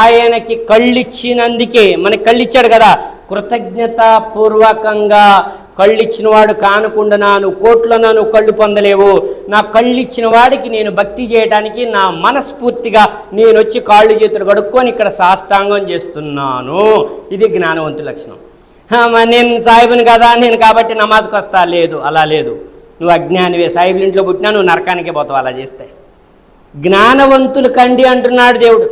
ఆయనకి కళ్ళిచ్చినందుకే మనకి కళ్ళిచ్చాడు కదా కృతజ్ఞతాపూర్వకంగా కళ్ళిచ్చిన వాడు కానకుండా నాను కోట్ల నాను కళ్ళు పొందలేవు. నా కళ్ళిచ్చిన వాడికి నేను భక్తి చేయడానికి నా మనస్ఫూర్తిగా నేను వచ్చి కాళ్ళు చేతులు కడుక్కొని ఇక్కడ సాష్టాంగం చేస్తున్నాను. ఇది జ్ఞానవంతు లక్షణం. నేను సాహిబుని కదా నేను కాబట్టి నమాజ్కి వస్తా లేదు అలా లేదు. నువ్వు అజ్ఞానివే సాహిబుల ఇంట్లో పుట్టినా నువ్వు నరకానికే పోతావు అలా చేస్తే. జ్ఞానవంతులు కండి అంటున్నాడు దేవుడు.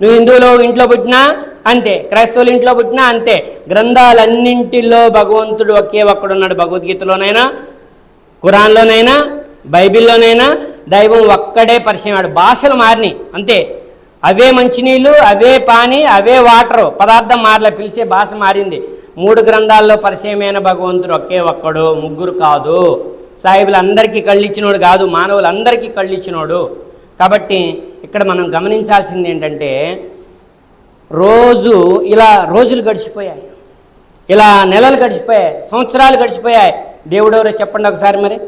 నువ్వు హిందువులు ఇంట్లో పుట్టినా అంతే క్రైస్తవులు ఇంట్లో పుట్టినా అంతే. గ్రంథాలన్నింటిలో భగవంతుడు ఒకే ఒక్కడున్నాడు భగవద్గీతలోనైనా కురాన్లోనైనా బైబిల్లోనైనా. దైవం ఒక్కడే పరిచయమాడు భాషలు మారినాయి అంతే. అవే మంచినీళ్ళు అవే పాని అవే వాటరు పదార్థం మారలే పిలిచే భాష మారింది. మూడు గ్రంథాల్లో పరిచయమైన భగవంతుడు ఒకే ఒక్కడు ముగ్గురు కాదు. సాహిబులు అందరికీ కళ్ళిచ్చినోడు కాదు మానవులందరికీ కళ్ళిచ్చినోడు. కాబట్టి ఇక్కడ మనం గమనించాల్సింది ఏంటంటే రోజు ఇలా రోజులు గడిచిపోయాయి. ఇలా నెలలు గడిచిపోయాయి సంవత్సరాలు గడిచిపోయాయి. దేవుడెవరో చెప్పండి ఒకసారి మరి.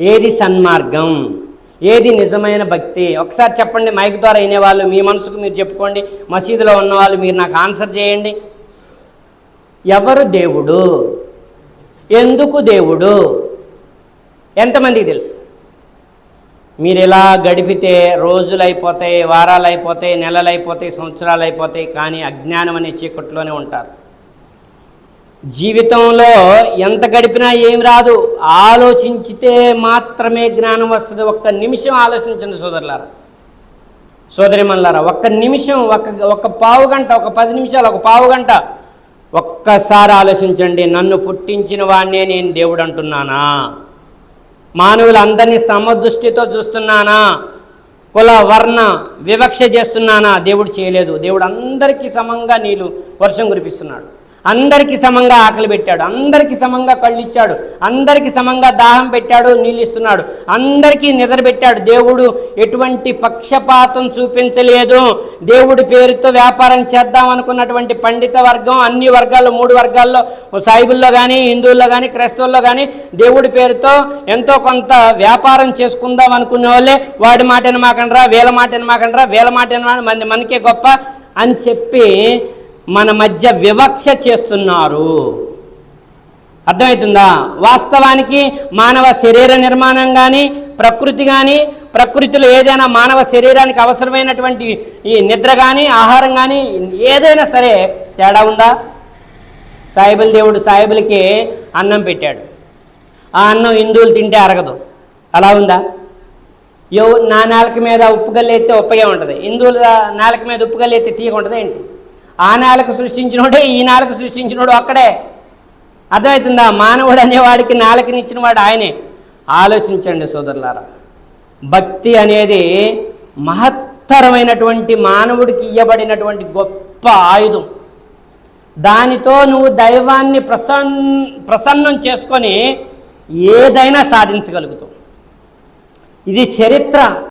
ఏది సన్మార్గం? ఏది నిజమైన భక్తి? ఒకసారి చెప్పండి మైక్ ద్వారా వినేవాళ్ళు మీ మనసుకు మీరు చెప్పుకోండి. మసీదులో ఉన్నవాళ్ళు మీరు నాకు ఆన్సర్ చేయండి. ఎవరు దేవుడు? ఎందుకు దేవుడు? ఎంతమందికి తెలుసు? మీరు ఇలా గడిపితే రోజులు అయిపోతాయి వారాలు అయిపోతాయి నెలలు అయిపోతాయి సంవత్సరాలు అయిపోతాయి కానీ అజ్ఞానం అనే చీకట్లోనే ఉంటారు. జీవితంలో ఎంత గడిపినా ఏం రాదు. ఆలోచించితే మాత్రమే జ్ఞానం వస్తుంది. ఒక్క నిమిషం ఆలోచించండి సోదరులారా. సోదరిమల్లారా ఒక్క నిమిషం ఒక ఒక పావు గంట ఒక పది నిమిషాలు ఒక పావు గంట ఒక్కసారి ఆలోచించండి. నన్ను పుట్టించిన వాడినే నేను దేవుడు అంటున్నానా? మానవులందరినీ సమదృష్టితో చూస్తున్నానా? కుల వర్ణ వివక్ష చేస్తున్నానా? దేవుడు చేయలేదు. దేవుడు అందరికీ సమంగా నీళ్ళు వర్షం కురిపిస్తున్నాడు. అందరికీ సమంగా ఆకలి పెట్టాడు. అందరికీ సమంగా కళ్ళు ఇచ్చాడు అందరికీ సమంగా దాహం పెట్టాడు నీళ్ళు ఇస్తున్నాడు అందరికీ నిద్ర పెట్టాడు. దేవుడు ఎటువంటి పక్షపాతం చూపించలేదు. దేవుడి పేరుతో వ్యాపారం చేద్దాం అనుకున్నటువంటి పండిత వర్గం అన్ని వర్గాల్లో మూడు వర్గాల్లో సాయిబుల్లో కానీ హిందువుల్లో కానీ క్రైస్తవుల్లో కానీ దేవుడి పేరుతో ఎంతో కొంత వ్యాపారం చేసుకుందాం అనుకునే వాళ్ళే వాడి మాట మాకండ్రా వేల మాటను మాకండ్రా వేల మాటను మంది మనకే గొప్ప అని చెప్పి మన మధ్య వివక్ష చేస్తున్నారు. అర్థమవుతుందా? వాస్తవానికి మానవ శరీర నిర్మాణం కానీ ప్రకృతి కానీ ప్రకృతిలో ఏదైనా మానవ శరీరానికి అవసరమైనటువంటి ఈ నిద్ర కానీ ఆహారం కానీ ఏదైనా సరే తేడా ఉందా? సాయిబుల దేవుడు సాయిబులకి అన్నం పెట్టాడు. ఆ అన్నం హిందువులు తింటే అరగదు. అలా ఉందా? ఎవ నా నాలుక మీద ఉప్పు గల్లు ఎత్తే ఉప్పగా ఉంటుంది. హిందువుల నాలుక మీద ఉప్పు గల్లు ఎత్తే తీగ ఏంటి? ఆ నాలుక సృష్టించినోడే ఈ నాలుక సృష్టించినోడు అక్కడే అర్థమవుతుందా? మానవుడు అనేవాడికి నాలుకనిచ్చిన వాడు ఆయనే. ఆలోచించండి సోదరులారా. భక్తి అనేది మహత్తరమైనటువంటి మానవుడికి ఇవ్వబడినటువంటి గొప్ప ఆయుధం. దానితో నువ్వు దైవాన్ని ప్రసన్ ప్రసన్నం చేసుకొని ఏదైనా సాధించగలుగుతావు. ఇది చరిత్ర.